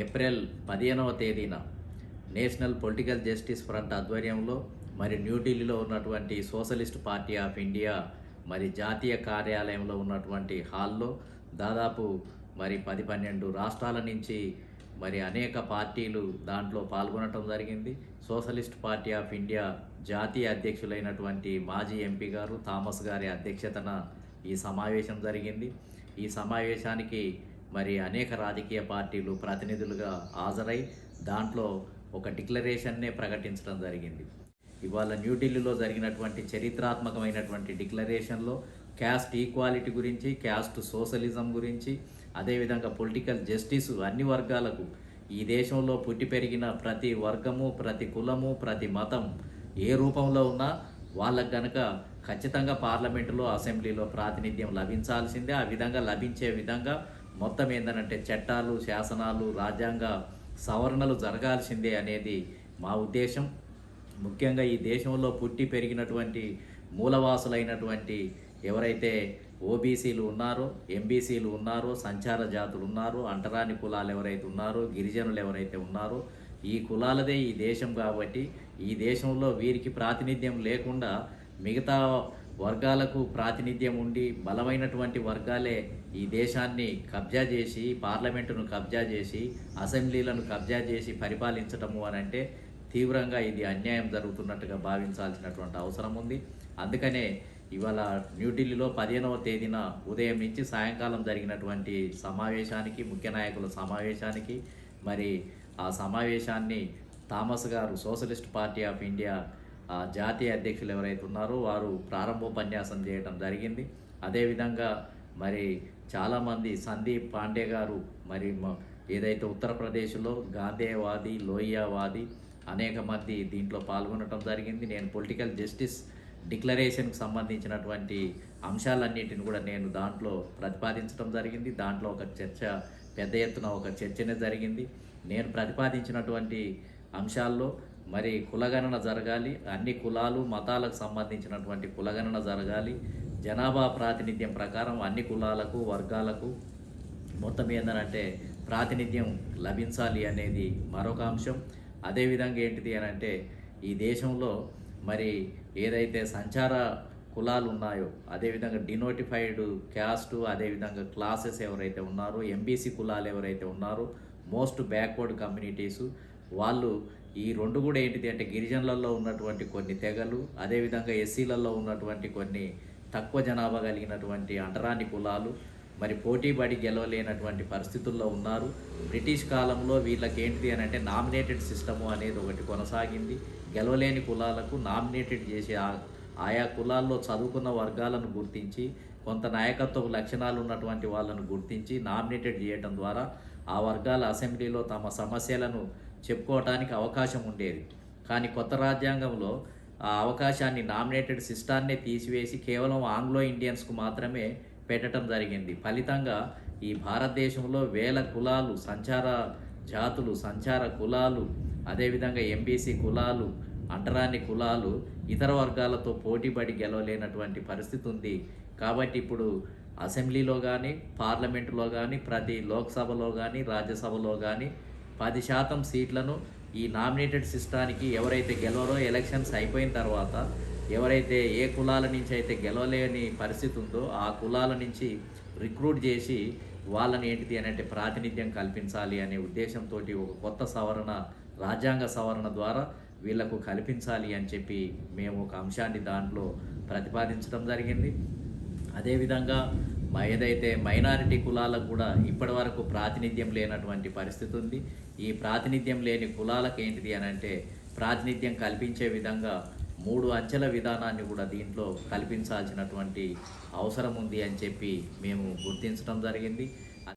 April పదిహేనవ తేదీన national political justice front ఆధ్వర్యంలో మరి న్యూఢిల్లీలో ఉన్నటువంటి సోషలిస్ట్ పార్టీ ఆఫ్ ఇండియా మరి జాతీయ కార్యాలయంలో ఉన్నటువంటి హాల్లో దాదాపు మరి పది పన్నెండు రాష్ట్రాల నుంచి మరి అనేక పార్టీలు దాంట్లో పాల్గొనటం జరిగింది. సోషలిస్ట్ పార్టీ ఆఫ్ ఇండియా జాతీయ అధ్యక్షులైనటువంటి మాజీ ఎంపీ గారు థామస్ గారి అధ్యక్షతన ఈ సమావేశం జరిగింది. ఈ సమావేశానికి మరి అనేక రాజకీయ పార్టీలు ప్రతినిధులుగా హాజరై దాంట్లో ఒక డిక్లరేషన్నే ప్రకటించడం జరిగింది. ఇవాళ న్యూఢిల్లీలో జరిగినటువంటి చరిత్రాత్మకమైనటువంటి డిక్లరేషన్లో క్యాస్ట్ ఈక్వాలిటీ గురించి క్యాస్ట్ సోషలిజం గురించి అదేవిధంగా పొలిటికల్ జస్టిస్ అన్ని వర్గాలకు ఈ దేశంలో పుట్టి పెరిగిన ప్రతి వర్గము ప్రతి కులము ప్రతి మతం ఏ రూపంలో ఉన్నా వాళ్ళకు గనక ఖచ్చితంగా పార్లమెంటులో అసెంబ్లీలో ప్రాతినిధ్యం లభించాల్సిందే. ఆ విధంగా లభించే విధంగా మొత్తం ఏంటంటే చట్టాలు శాసనాలు రాజ్యాంగ సవరణలు జరగాల్సిందే అనేది మా ఉద్దేశం. ముఖ్యంగా ఈ దేశంలో పుట్టి పెరిగినటువంటి మూలవాసులైనటువంటి ఎవరైతే ఓబీసీలు ఉన్నారో ఎంబీసీలు ఉన్నారో సంచార జాతులు ఉన్నారో అంటరాని కులాలు ఎవరైతే ఉన్నారో గిరిజనులు ఎవరైతే ఉన్నారో ఈ కులాలదే ఈ దేశం కాబట్టి ఈ దేశంలో వీరికి ప్రాతినిధ్యం లేకుండా మిగతా వర్గాలకు ప్రాతినిధ్యం ఉండి బలమైనటువంటి వర్గాలే ఈ దేశాన్ని కబ్జా చేసి పార్లమెంటును కబ్జా చేసి అసెంబ్లీలను కబ్జా చేసి పరిపాలించటము అని అంటే తీవ్రంగా ఇది అన్యాయం జరుగుతున్నట్టుగా భావించాల్సినటువంటి అవసరం ఉంది. అందుకనే ఇవాళ న్యూఢిల్లీలో పదిహేనవ తేదీన ఉదయం నుంచి సాయంకాలం జరిగినటువంటి సమావేశానికి ముఖ్య నాయకుల సమావేశానికి మరి ఆ సమావేశాన్ని థామస్ గారు సోషలిస్ట్ పార్టీ ఆఫ్ ఇండియా జాతీయ అధ్యక్షులు ఎవరైతే ఉన్నారో వారు ప్రారంభోపన్యాసం చేయడం జరిగింది. అదేవిధంగా మరి చాలామంది సందీప్ పాండే గారు మరి ఏదైతే ఉత్తరప్రదేశ్లో గాంధేవాది లోహియావాది అనేక మంది దీంట్లో పాల్గొనడం జరిగింది. నేను పొలిటికల్ జస్టిస్ డిక్లరేషన్కి సంబంధించినటువంటి అంశాలన్నిటిని కూడా నేను దాంట్లో ప్రతిపాదించడం జరిగింది. దాంట్లో ఒక చర్చ పెద్ద ఎత్తున ఒక చర్చనే జరిగింది. నేను ప్రతిపాదించినటువంటి అంశాల్లో మరి కులగణన జరగాలి అన్ని కులాలు మతాలకు సంబంధించినటువంటి కులగణన జరగాలి. జనాభా ప్రాతినిధ్యం ప్రకారం అన్ని కులాలకు వర్గాలకు మొత్తం ఏంటంటే ప్రాతినిధ్యం లభించాలి అనేది మరొక అంశం. అదేవిధంగా ఏంటిది అని అంటే ఈ దేశంలో మరి ఏదైతే సంచార కులాలు ఉన్నాయో అదేవిధంగా డినోటిఫైడ్ క్యాస్ట్ అదేవిధంగా క్లాసెస్ ఎవరైతే ఉన్నారో ఎంబీసీ కులాలు ఎవరైతే ఉన్నారో మోస్ట్ బ్యాక్వర్డ్ కమ్యూనిటీసు వాళ్ళు ఈ రెండు కూడా ఏంటిది అంటే గిరిజనులలో ఉన్నటువంటి కొన్ని తెగలు అదేవిధంగా ఎస్సీలలో ఉన్నటువంటి కొన్ని తక్కువ జనాభా కలిగినటువంటి అంటరాని కులాలు మరి పోటీపడి గెలవలేనటువంటి పరిస్థితుల్లో ఉన్నారు. బ్రిటిష్ కాలంలో వీళ్ళకి ఏంటిది అని అంటే నామినేటెడ్ సిస్టము అనేది ఒకటి కొనసాగింది. గెలవలేని కులాలకు నామినేటెడ్ చేసి ఆయా కులాల్లో చదువుకున్న వర్గాలను గుర్తించి కొంత నాయకత్వ లక్షణాలు ఉన్నటువంటి వాళ్ళను గుర్తించి నామినేటెడ్ చేయటం ద్వారా ఆ వర్గాల అసెంబ్లీలో తమ సమస్యలను చెప్పుకోవటానికి అవకాశం ఉండేది. కానీ కొత్త రాజ్యాంగంలో ఆ అవకాశాన్ని నామినేటెడ్ సిస్టాన్నే తీసివేసి కేవలం ఆంగ్లో ఇండియన్స్కు మాత్రమే పెట్టడం జరిగింది. ఫలితంగా ఈ భారతదేశంలో వేల కులాలు సంచార జాతులు సంచార కులాలు అదేవిధంగా ఎంబీసీ కులాలు అంటరాని కులాలు ఇతర వర్గాలతో పోటీపడి గెలవలేనటువంటి పరిస్థితి ఉంది. కాబట్టి ఇప్పుడు అసెంబ్లీలో కానీ పార్లమెంటులో కానీ ప్రతి లోక్సభలో కానీ రాజ్యసభలో కానీ పది శాతం సీట్లను ఈ నామినేటెడ్ సిస్టానికి ఎవరైతే గెలవరో ఎలక్షన్స్ అయిపోయిన తర్వాత ఎవరైతే ఏ కులాల నుంచి అయితే గెలవలేని పరిస్థితి ఉందో ఆ కులాల నుంచి రిక్రూట్ చేసి వాళ్ళని ఏంటిది అని అంటే ప్రాతినిధ్యం కల్పించాలి అనే ఉద్దేశంతో ఒక కొత్త సవరణ రాజ్యాంగ సవరణ ద్వారా వీళ్ళకు కల్పించాలి అని చెప్పి మేము ఒక అంశాన్ని దాంట్లో ప్రతిపాదించడం జరిగింది. అదేవిధంగా ఏదైతే మైనారిటీ కులాలకు కూడా ఇప్పటి వరకు ప్రాతినిధ్యం లేనటువంటి పరిస్థితి ఉంది. ఈ ప్రాతినిధ్యం లేని కులాలకు ఏంటిది అని అంటే ప్రాతినిధ్యం కల్పించే విధంగా మూడు అంచెల విధానాన్ని కూడా దీంట్లో కల్పించాల్సినటువంటి అవసరం ఉంది అని చెప్పి మేము గుర్తించడం జరిగింది.